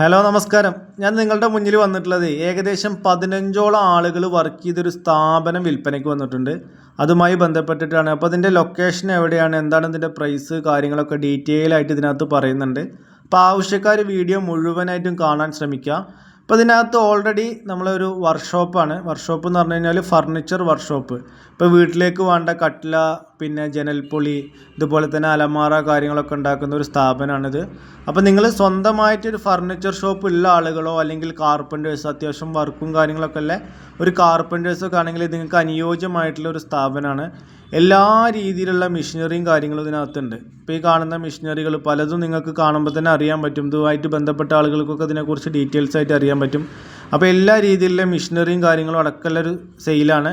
Hello നമസ്കാരം. ഞാൻ നിങ്ങളുടെ മുന്നിൽ വന്നിട്ടുള്ളത് ഏകദേശം പതിനഞ്ചോളം ആളുകൾ വർക്ക് ചെയ്തൊരു സ്ഥാപനം വിൽപ്പനയ്ക്ക് വന്നിട്ടുണ്ട്. അതുമായി ബന്ധപ്പെട്ടിട്ടാണ്. അപ്പോൾ അതിന്റെ ലൊക്കേഷൻ എവിടെയാണ്? എന്താണ് ഇതിന്റെ പ്രൈസ് കാര്യങ്ങളൊക്കെ ഡീറ്റെയിൽ ആയിട്ട് ഇതിനകത്ത് പറയുന്നുണ്ട്. അപ്പോൾ ആവശ്യക്കാർ വീഡിയോ മുഴുവനായിട്ടും കാണാൻ ശ്രമിക്കുക. അപ്പോൾ ഇതിനകത്ത് ഓൾറെഡി നമ്മളൊരു വർക്ക്ഷോപ്പാണ് വർക്ക്ഷോപ്പ് എന്ന് പറഞ്ഞു കഴിഞ്ഞാൽ ഫർണിച്ചർ വർക്ക്ഷോപ്പ് ഇപ്പോൾ വീട്ടിലേക്ക് വേണ്ട കട്ടില പിന്നെ ജനൽപ്പൊളി ഇതുപോലെ തന്നെ അലമാറ കാര്യങ്ങളൊക്കെ ഉണ്ടാക്കുന്ന ഒരു സ്ഥാപനമാണിത് അപ്പോൾ നിങ്ങൾ സ്വന്തമായിട്ടൊരു ഫർണിച്ചർ ഷോപ്പ് ഉള്ള ആളുകളോ അല്ലെങ്കിൽ കാർപ്പന്റേഴ്സ് അത്യാവശ്യം വർക്കും കാര്യങ്ങളൊക്കെ ഉള്ള ഒരു കാർപ്പന്റേഴ്സൊക്കെ ആണെങ്കിൽ നിങ്ങൾക്ക് അനുയോജ്യമായിട്ടുള്ള ഒരു സ്ഥാപനമാണ് എല്ലാ രീതിയിലുള്ള മെഷീനറിയും കാര്യങ്ങളും ഇതിനകത്തുണ്ട്. ഇപ്പോൾ ഈ കാണുന്ന മെഷീനറികൾ പലതും നിങ്ങൾക്ക് കാണുമ്പോൾ തന്നെ അറിയാൻ പറ്റും. ഇതുമായിട്ട് ബന്ധപ്പെട്ട ആളുകൾക്കൊക്കെ ഇതിനെക്കുറിച്ച് ഡീറ്റെയിൽസ് ആയിട്ട് അറിയാൻ പറ്റും. അപ്പോൾ എല്ലാ രീതിയിലുള്ള മെഷീനറിയും കാര്യങ്ങളും അടക്കമുള്ള ഒരു സെയിലാണ്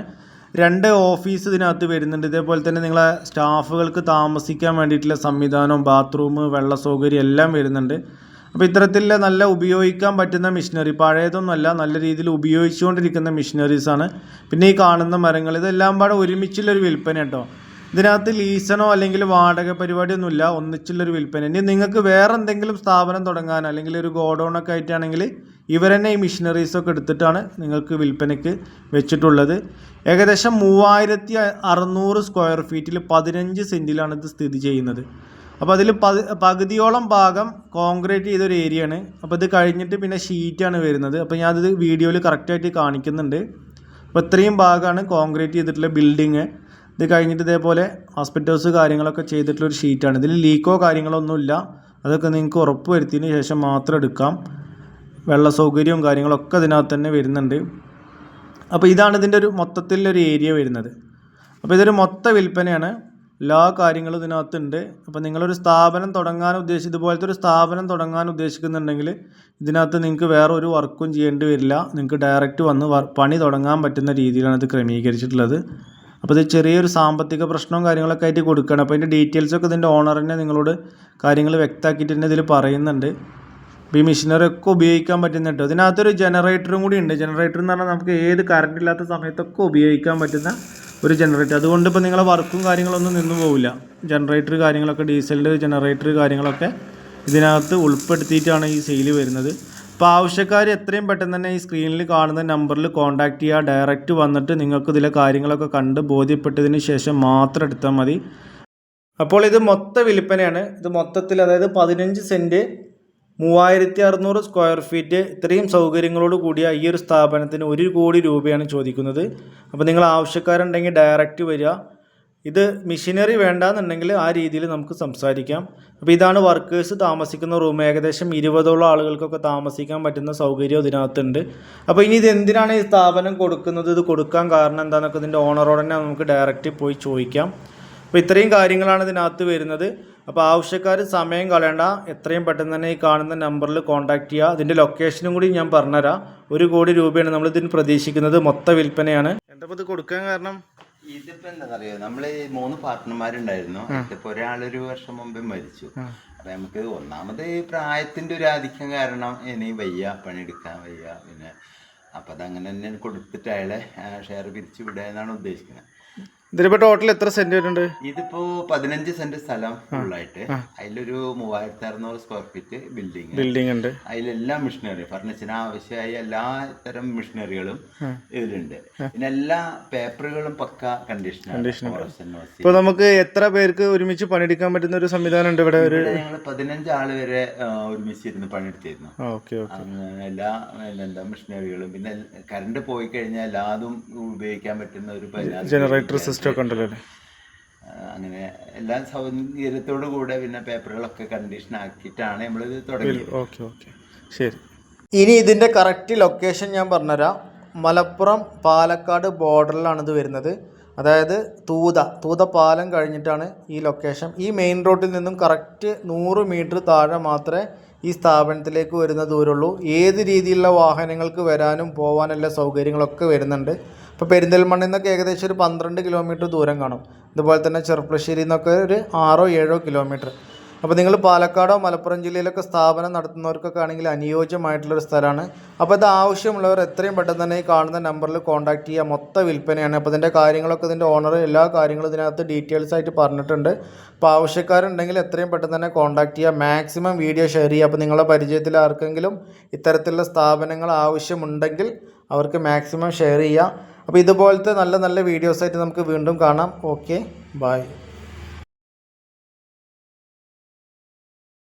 രണ്ട് ഓഫീസ് ഇതിനകത്ത് വരുന്നുണ്ട്. ഇതേപോലെ തന്നെ നിങ്ങളെ സ്റ്റാഫുകൾക്ക് താമസിക്കാൻ വേണ്ടിയിട്ടുള്ള സംവിധാനവും ബാത്റൂം വെള്ള സൗകര്യം എല്ലാം വരുന്നുണ്ട്. അപ്പോൾ ഇത്തരത്തിൽ നല്ല ഉപയോഗിക്കാൻ പറ്റുന്ന മിഷനറി പഴയതൊന്നുമല്ല നല്ല രീതിയിൽ ഉപയോഗിച്ചുകൊണ്ടിരിക്കുന്ന മെഷീനറീസാണ് പിന്നെ ഈ കാണുന്ന മരങ്ങൾ ഇതെല്ലാം പാടെ ഒരുമിച്ചുള്ളൊരു വിൽപ്പന കേട്ടോ ഇതിനകത്ത് ലീസണോ അല്ലെങ്കിൽ വാടക പരിപാടിയൊന്നുമില്ല ഒന്നിച്ചുള്ളൊരു വിൽപ്പന. ഇനി നിങ്ങൾക്ക് വേറെ എന്തെങ്കിലും സ്ഥാപനം തുടങ്ങാൻ അല്ലെങ്കിൽ ഒരു ഗോഡൗണൊക്കെ ആയിട്ടാണെങ്കിൽ ഇവർ തന്നെ ഈ മെഷീനറീസൊക്കെ എടുത്തിട്ടാണ് നിങ്ങൾക്ക് വിൽപ്പനയ്ക്ക് വെച്ചിട്ടുള്ളത്. ഏകദേശം മൂവായിരത്തി അറുന്നൂറ് സ്ക്വയർ ഫീറ്റിൽ പതിനഞ്ച് സെന്റിലാണ് ഇത് സ്ഥിതി ചെയ്യുന്നത്. അപ്പോൾ അതിൽ പകുതിയോളം ഭാഗം കോൺക്രീറ്റ് ചെയ്തൊരു ആണ്. അപ്പോൾ ഇത് കഴിഞ്ഞിട്ട് പിന്നെ ഷീറ്റാണ് വരുന്നത്. അപ്പോൾ ഞാൻ അത് വീഡിയോയിൽ കറക്റ്റായിട്ട് കാണിക്കുന്നുണ്ട്. അപ്പോൾ ഇത്രയും ഭാഗമാണ് കോൺക്രീറ്റ് ചെയ്തിട്ടുള്ള ബിൽഡിങ് ഇത് കഴിഞ്ഞിട്ട് ഇതേപോലെ ഹോസ്പിറ്റൽസ് കാര്യങ്ങളൊക്കെ ചെയ്തിട്ടുള്ള ഒരു ഷീറ്റാണ് ഇതിൽ ലീക്കോ കാര്യങ്ങളോ ഒന്നുമില്ല. അതൊക്കെ നിങ്ങൾക്ക് ഉറപ്പ് വരുത്തിയതിന് ശേഷം മാത്രം എടുക്കാം. വെള്ള സൗകര്യവും കാര്യങ്ങളൊക്കെ ഇതിനകത്ത് തന്നെ വരുന്നുണ്ട്. അപ്പോൾ ഇതാണ് ഇതിന്റെ ഒരു മൊത്തത്തിലൊരു ഏരിയ വരുന്നത്. അപ്പോൾ ഇതൊരു മൊത്ത വിൽപ്പനയാണ്. എല്ലാ കാര്യങ്ങളും ഇതിനകത്തുണ്ട്. അപ്പോൾ നിങ്ങളൊരു സ്ഥാപനം തുടങ്ങാൻ ഉദ്ദേശിച്ച് ഇതുപോലത്തെ ഒരു സ്ഥാപനം തുടങ്ങാൻ ഉദ്ദേശിക്കുന്നുണ്ടെങ്കിൽ ഇതിനകത്ത് നിങ്ങൾക്ക് വേറെ ഒരു വർക്കും ചെയ്യേണ്ടി വരില്ല. നിങ്ങൾക്ക് ഡയറക്റ്റ് വന്ന് പണി തുടങ്ങാൻ പറ്റുന്ന രീതിയിലാണ് ഇത് ക്രമീകരിച്ചിട്ടുള്ളത്. അപ്പോൾ ഇത് ചെറിയൊരു സാമ്പത്തിക പ്രശ്നവും കാര്യങ്ങളൊക്കെ ആയിട്ട് കൊടുക്കുകയാണ്. അപ്പോൾ അതിന്റെ ഡീറ്റെയിൽസൊക്കെ ഇതിന്റെ ഓണർ തന്നെ നിങ്ങളോട് കാര്യങ്ങൾ വ്യക്തമാക്കിയിട്ട് തന്നെ ഇതിൽ പറയുന്നുണ്ട്. അപ്പോൾ ഈ മെഷീനറി ഒക്കെ ഉപയോഗിക്കാൻ പറ്റുന്ന കേട്ടോ. ഇതിനകത്തൊരു ജനറേറ്ററും കൂടി ഉണ്ട്. ജനറേറ്റർ എന്ന് പറഞ്ഞാൽ നമുക്ക് ഏത് കറണ്ട് ഇല്ലാത്ത സമയത്തൊക്കെ ഉപയോഗിക്കാൻ പറ്റുന്ന ഒരു ജനറേറ്റർ അതുകൊണ്ട് ഇപ്പോൾ നിങ്ങളെ വർക്കും കാര്യങ്ങളൊന്നും നിന്നു പോവില്ല. ജനറേറ്റർ കാര്യങ്ങളൊക്കെ ഡീസലിന്റെ ജനറേറ്റർ കാര്യങ്ങളൊക്കെ ഇതിനകത്ത് ഉൾപ്പെടുത്തിയിട്ടാണ് ഈ സെയിൽ വരുന്നത്. അപ്പോൾ ആവശ്യക്കാർ എത്രയും പെട്ടെന്ന് തന്നെ ഈ സ്ക്രീനിൽ കാണുന്ന നമ്പറിൽ കോൺടാക്ട് ചെയ്യുക ഡയറക്റ്റ് വന്നിട്ട് നിങ്ങൾക്ക് ഇതിലെ കാര്യങ്ങളൊക്കെ കണ്ട് ബോധ്യപ്പെട്ടതിന് ശേഷം മാത്രം എടുത്താൽ മതി. അപ്പോൾ ഇത് മൊത്ത വിൽപ്പനയാണ്. ഇത് മൊത്തത്തിൽ അതായത് പതിനഞ്ച് സെന്റ് മൂവായിരത്തി അറുന്നൂറ് സ്ക്വയർ ഫീറ്റ് ഇത്രയും സൗകര്യങ്ങളോട് കൂടിയ ഈ ഒരു സ്ഥാപനത്തിന് ഒരു കോടി രൂപയാണ് ചോദിക്കുന്നത്. അപ്പോൾ നിങ്ങൾ ആവശ്യക്കാരുണ്ടെങ്കിൽ ഡയറക്റ്റ് വരിക. ഇത് മെഷീനറി വേണ്ടാന്നുണ്ടെങ്കിൽ ആ രീതിയിൽ നമുക്ക് സംസാരിക്കാം. അപ്പോൾ ഇതാണ് വർക്കേഴ്സ് താമസിക്കുന്ന റൂം ഏകദേശം ഇരുപതോളം ആളുകൾക്കൊക്കെ താമസിക്കാൻ പറ്റുന്ന സൗകര്യം ഇതിനകത്തുണ്ട്. അപ്പോൾ ഇനി ഇത് എന്തിനാണ് ഈ സ്ഥാപനം കൊടുക്കുന്നത്? ഇത് കൊടുക്കാൻ കാരണം എന്താണെന്നൊക്കെ ഇതിന്റെ ഓണറോട് തന്നെ നമുക്ക് ഡയറക്റ്റ് പോയി ചോദിക്കാം. അപ്പോൾ ഇത്രയും കാര്യങ്ങളാണ് ഇതിനകത്ത് വരുന്നത്. അപ്പോൾ ആവശ്യക്കാർ സമയം കളയണ്ട. എത്രയും പെട്ടെന്ന് തന്നെ ഈ കാണുന്ന നമ്പറിൽ കോൺടാക്ട് ചെയ്യുക അതിന്റെ ലൊക്കേഷനും കൂടി ഞാൻ പറഞ്ഞുതരാം ഒരു കോടി രൂപയാണ് നമ്മൾ ഇതിന് പ്രതീക്ഷിക്കുന്നത്. മൊത്ത വിൽപ്പനയാണ്. എന്താ ഇത് കൊടുക്കാൻ കാരണം? ഇതിപ്പോ എന്താണെന്നറിയോ നമ്മൾ ഈ മൂന്ന് പാർട്ട്ണർമാരുണ്ടായിരുന്നു. ഇതിപ്പോ ഒരാളൊരു വർഷം മുമ്പേ മരിച്ചു. അപ്പൊ നമുക്ക് ഒന്നാമത് ഈ പ്രായത്തിന്റെ ഒരു ആധിക്യം കാരണം ഇനി വയ്യ പണിയെടുക്കാൻ വയ്യ. പിന്നെ അപ്പൊ അതങ്ങനെ തന്നെ കൊടുത്തിട്ട് അയാളെ ഷെയർ പിരിച്ചു വിടുക എന്നാണ് ഉദ്ദേശിക്കുന്നത്. ഇതിലിപ്പോൾ ടോട്ടൽ എത്ര സെന്റ് വരുന്നുണ്ട്? ഇതിപ്പോ പതിനഞ്ച് സെന്റ് സ്ഥലം ഫുള്ളായിട്ട് അതിലൊരു മൂവായിരത്തി അറുന്നൂറ് സ്ക്വയർ ഫീറ്റ് ബിൽഡിംഗ് ബിൽഡിംഗ് ഉണ്ട്. അതിലെല്ലാം മിഷനറി ഫർണിച്ചറിന് ആവശ്യമായ എല്ലാ തരം മിഷനറികളും ഇതിലുണ്ട്. പിന്നെ എല്ലാ പേപ്പറുകളും പക്ക കണ്ടീഷനാണ് ഇപ്പൊ നമുക്ക് എത്ര പേർക്ക് ഒരുമിച്ച് പണിയെടുക്കാൻ പറ്റുന്ന ഒരു സംവിധാനം ഉണ്ട് ഇവിടെ? ഒരു ഞങ്ങൾ പതിനഞ്ച് ആൾ വരെ ഒരുമിച്ച് ഇരുന്ന് പണിയെടുത്തിരുന്നു. എല്ലാ എന്താ മിഷനറികളും പിന്നെ കറണ്ട് പോയി കഴിഞ്ഞാൽ എല്ലാതും ഉപയോഗിക്കാൻ പറ്റുന്ന ഒരു ജനറേറ്റർ സിസ്റ്റം ഒക്കെ ഉണ്ടല്ലോ? അല്ലേ അങ്ങനെ എല്ലാ സൗകര്യത്തോടു കൂടെ പിന്നെ പേപ്പറുകളൊക്കെ കണ്ടീഷൻ ആക്കിയിട്ടാണ് നമ്മൾ ഇത് തുടങ്ങിയത്. ഓക്കെ ഓക്കെ ശരി. ഇനി ഇതിന്റെ കറക്റ്റ് ലൊക്കേഷൻ ഞാൻ പറഞ്ഞുതരാം. മലപ്പുറം പാലക്കാട് ബോർഡറിലാണ് ഇത് വരുന്നത്. അതായത് തൂത തൂത പാലം കഴിഞ്ഞിട്ടാണ് ഈ ലൊക്കേഷൻ ഈ മെയിൻ റോഡിൽ നിന്നും കറക്റ്റ് നൂറ് മീറ്റർ താഴെ മാത്രമേ ഈ സ്ഥാപനത്തിലേക്ക് വരുന്ന ദൂരമുള്ളൂ. ഏത് രീതിയിലുള്ള വാഹനങ്ങൾക്ക് വരാനും പോകാനുള്ള സൗകര്യങ്ങളൊക്കെ വരുന്നുണ്ട്. ഇപ്പോൾ പെരിന്തൽമണ്ണയിൽ നിന്നൊക്കെ ഏകദേശം ഒരു പന്ത്രണ്ട് കിലോമീറ്റർ ദൂരം കാണും. അതുപോലെ തന്നെ ചെറുപ്പശ്ശേരിയിൽ നിന്നൊക്കെ ഒരു ആറോ ഏഴോ കിലോമീറ്റർ അപ്പോൾ നിങ്ങൾ പാലക്കാടോ മലപ്പുറം ജില്ലയിലൊക്കെ സ്ഥാപനം നടത്തുന്നവർക്കൊക്കെ ആണെങ്കിൽ അനുയോജ്യമായിട്ടുള്ളൊരു സ്ഥലമാണ്. അപ്പോൾ ഇത് ആവശ്യമുള്ളവർ എത്രയും പെട്ടെന്ന് തന്നെ ഈ കാണുന്ന നമ്പറിൽ കോൺടാക്ട് ചെയ്യുക. മൊത്ത വിൽപ്പനയാണ്. അപ്പോൾ ഇതിന്റെ കാര്യങ്ങളൊക്കെ ഇതിന്റെ ഓണർ എല്ലാ കാര്യങ്ങളും ഇതിനകത്ത് ഡീറ്റെയിൽസ് ആയിട്ട് പറഞ്ഞിട്ടുണ്ട്. അപ്പോൾ ആവശ്യക്കാരുണ്ടെങ്കിൽ എത്രയും പെട്ടെന്ന് തന്നെ കോൺടാക്ട് ചെയ്യുക. മാക്സിമം വീഡിയോ ഷെയർ ചെയ്യുക. അപ്പോൾ നിങ്ങളുടെ പരിചയത്തിൽ ആർക്കെങ്കിലും ഇത്തരത്തിലുള്ള സ്ഥാപനങ്ങൾ ആവശ്യമുണ്ടെങ്കിൽ അവർക്ക് മാക്സിമം ഷെയർ ചെയ്യുക. അപ്പോൾ ഇതുപോലത്തെ നല്ല നല്ല വീഡിയോസായിട്ട് നമുക്ക് വീണ്ടും കാണാം. Okay bye